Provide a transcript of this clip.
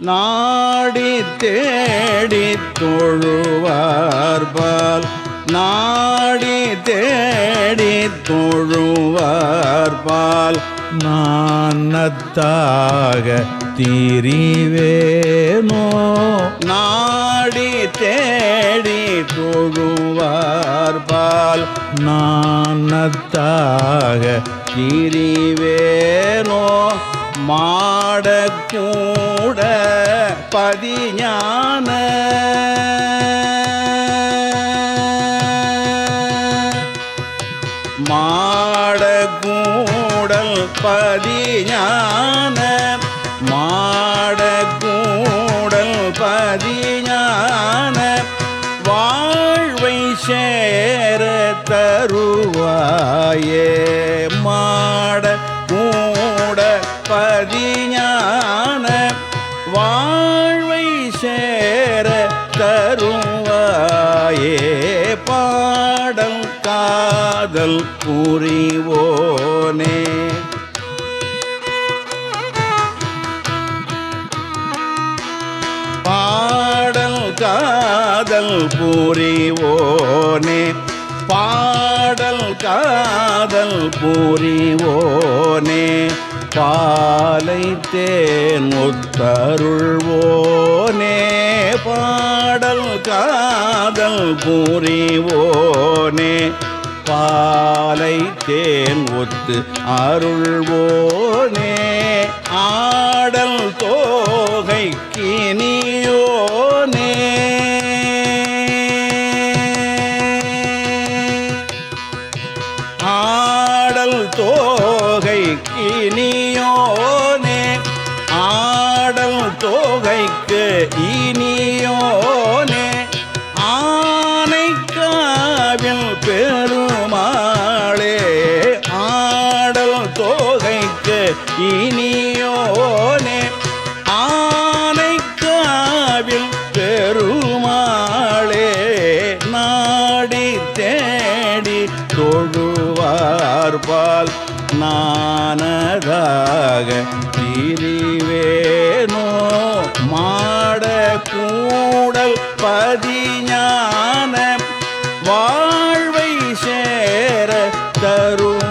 நாடி தேடி தொழுவார்பால் நாடி தேடி தொழுவார்பால் நானத்தாக திரிவேனோ? நாடி தேடி தொழுவார்பால் நானத்தாக கிரிவேனோ மாடக்கூட பதிஞான. மாடக்கூடல் பதிஞான. மாடக்கூடல் பதிஞான. வாழ்வை சேர தருவாயே. சேர தருவாயே. பாடல் காதல் புரிவோனே. பாடல் காதல் புரிவோனே. பாடல் காதல் புரிவோனே. பாலை தேன் முத்தருள்வோனே பாடல் காதல் புரிவோனே. பாலை தேன் ஒத்து அருள்வோனே. ஆடல் தோகை கினியோனே ஆடல் தோகை கினியோ தோகைக்கு இனியோனே ஆனைக்காவில் பெருமாளே ஆடல் தோகைக்கு இனியோனே ஆனைக்காவில் பெருமாளே நாடி தேடி தொழுவார்பால் நானதாக திரி பதிஞான வாழ்வை சேர தரும்